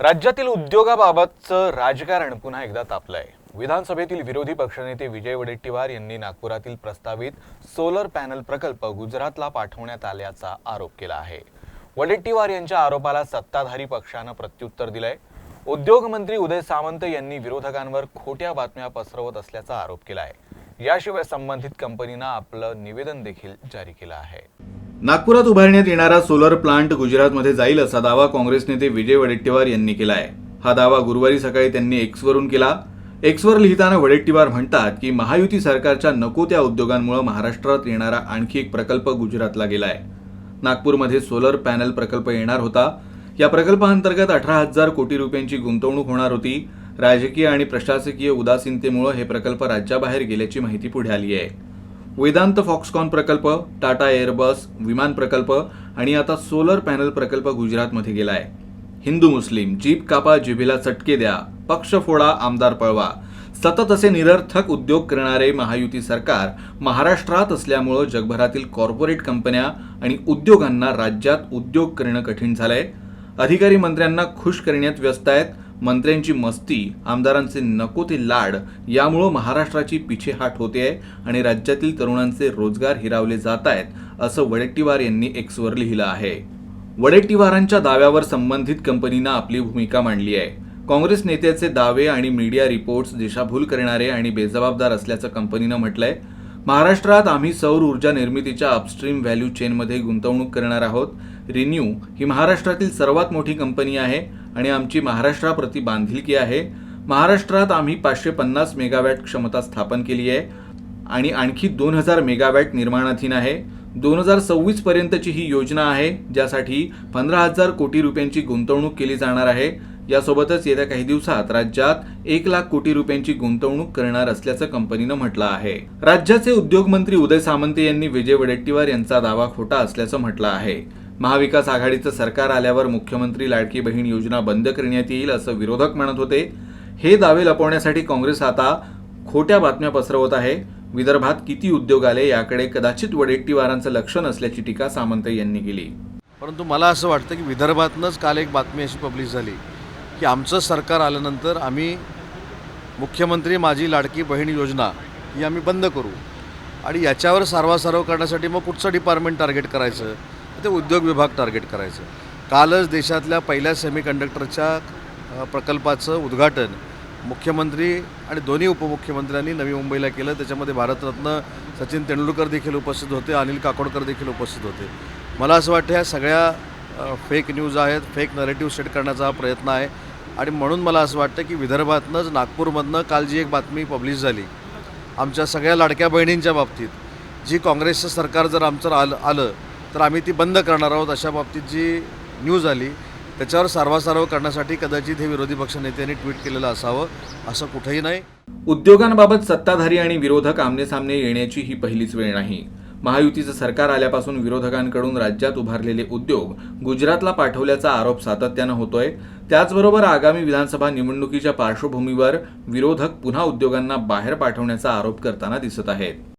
राज्यातील उद्योगाबाबतचं राजकारण पुन्हा एकदा तापलं आहे विधानसभेतील विरोधी पक्षनेते विजय वडेट्टीवार यांनी नागपुरातील प्रस्तावित सोलर पॅनल प्रकल्प गुजरातला पाठवण्यात आल्याचा आरोप केला आहे. वडेट्टीवार यांच्या आरोपाला सत्ताधारी पक्षानं प्रत्युत्तर दिलंय. उद्योगमंत्री उदय सामंत यांनी विरोधकांवर खोट्या बातम्या पसरवत असल्याचा आरोप केला आहे याशिवाय संबंधित कंपनीनं आपलं निवेदन देखील जारी केलं आहे. नागपुरात उभारण्यात येणारा सोलर प्लांट गुजरातमध्ये जाईल असा दावा काँग्रेस नेते विजय वडेट्टीवार यांनी केला आहे हा दावा गुरुवारी सकाळी त्यांनी एक्सवरून केला. एक्सवर लिहिताना वडेट्टीवार म्हणतात की महायुती सरकारच्या नको त्या उद्योगांमुळे महाराष्ट्रात येणारा आणखी एक प्रकल्प गुजरातला गेला आहे नागपूरमध्ये सोलर पॅनल प्रकल्प येणार होता. या प्रकल्पाअंतर्गत अठरा हजार कोटी रुपयांची गुंतवणूक होणार होती. राजकीय आणि प्रशासकीय उदासीनतेमुळे हे प्रकल्प राज्याबाहेर गेल्याची माहिती पुढे आली आहे. वेदांत फॉक्सकॉन प्रकल्प टाटा एअरबस विमान प्रकल्प आणि आता सोलर पॅनल प्रकल्प गुजरातमध्ये गेलाय. हिंदू मुस्लिम जीप कापा जिभेला चटके द्या पक्ष फोडा आमदार पळवा. सतत असे निरर्थक उद्योग करणारे महायुती सरकार महाराष्ट्रात असल्यामुळं जगभरातील कॉर्पोरेट कंपन्या आणि उद्योगांना राज्यात उद्योग करणं कठीण झालंय. अधिकारी मंत्र्यांना खुश करण्यात व्यस्त आहेत. मंत्र्यांची मस्ती आमदारांचे नको ते लाड यामुळं महाराष्ट्राची पिछेहाट होते आहे आणि राज्यातील तरुणांचे रोजगार हिरावले जात आहेत असं वडेट्टीवार यांनी एक्सवर लिहिलं आहे. वडेट्टीवारांच्या दाव्यावर संबंधित कंपनीनं आपली भूमिका मांडली आहे. काँग्रेस नेत्याचे दावे आणि मीडिया रिपोर्ट्स दिशाभूल करणारे आणि बेजबाबदार असल्याचं कंपनीनं म्हटलंय. महाराष्ट्रात आम्ही सौर ऊर्जा निर्मितीच्या अपस्ट्रीम व्हॅल्यू चेनमध्ये गुंतवणूक करणार आहोत. रिन्यू ही महाराष्ट्रातील सर्वात मोठी कंपनी आहे आणि आमची महाराष्ट्राप्रती बांधिलकी आहे. महाराष्ट्रात आम्ही पाचशे पन्नास मेगावॅट क्षमता स्थापन केली आहे आणि आणखी दोन हजार मेगावॅट निर्माणाधीन आहे. दोन हजार सव्वीस पर्यंतची ही योजना आहे ज्यासाठी पंधरा हजार कोटी रुपयांची गुंतवणूक केली जाणार आहे. यासोबतच येत्या काही दिवसात राज्यात एक लाख कोटी रुपयांची गुंतवणूक करणार असल्याचं कंपनीनं म्हटलं आहे. राज्याचे उद्योगमंत्री उदय सामंत यांनी विजय वडेट्टीवार यांचा दावा खोटा असल्याचं म्हटलं आहे. महाविकास आघाडीचं सरकार आल्यावर मुख्यमंत्री लाडकी बहीण योजना बंद करण्यात येईल असं विरोधक म्हणत होते. हे दावे लपवण्यासाठी काँग्रेस आता खोट्या बातम्या पसरवत आहे. विदर्भात किती उद्योग आले याकडे कदाचित वडेट्टीवारांचं लक्ष नसल्याची टीका सामंत यांनी केली. परंतु मला असं वाटतं की विदर्भातनंच काल एक बातमी अशी पब्लिश झाली की आमचं सरकार आल्यानंतर आम्ही मुख्यमंत्री माझी लाडकी बहीण योजना ही आम्ही बंद करू. आणि याच्यावर सारवासारव करण्यासाठी मग कुठचं डिपार्टमेंट टार्गेट करायचं. ते उद्योग विभाग टार्गेट करायचं. कालच देशातल्या पहिल्या सेमीकंडक्टरच्या प्रकल्पाचं उद्घाटन मुख्यमंत्री आणि दोन्ही उपमुख्यमंत्र्यांनी नवी मुंबईला केलं. त्याच्यामध्ये भारतरत्न सचिन तेंडुलकर देखील उपस्थित होते अनिल काकोडकर देखील उपस्थित होते. मला असं वाटतं ह्या सगळ्या फेक न्यूज आहेत फेक नरेटिव्ह सेट करण्याचा हा प्रयत्न आहे. आणि म्हणून मला असं वाटतं की विदर्भातनंच नागपूरमधनं काल जी एक बातमी पब्लिश झाली आमच्या सगळ्या लाडक्या बहिणींच्या बाबतीत जी काँग्रेसचं सरकार जर आमचं आलं आलं तर आम्ही ती बंद करणार आहोत अशा बाबतीत जी न्यूज आली त्याच्यावर सारवासारव करण्यासाठी कदाचित हे विरोधी पक्षनेत्यांनी ट्विट केलेलं असावं असं कुठंही नाही. उद्योगांबाबत सत्ताधारी आणि विरोधक आमनेसामने येण्याची ही पहिलीच वेळ नाही. महायुतीचं सरकार आल्यापासून विरोधकांकडून राज्यात उभारलेले उद्योग गुजरातला पाठवल्याचा आरोप सातत्यानं होतोय. त्याचबरोबर आगामी विधानसभा निवडणुकीच्या पार्श्वभूमीवर विरोधक पुन्हा उद्योगांना बाहेर पाठवण्याचा आरोप करताना दिसत आहेत.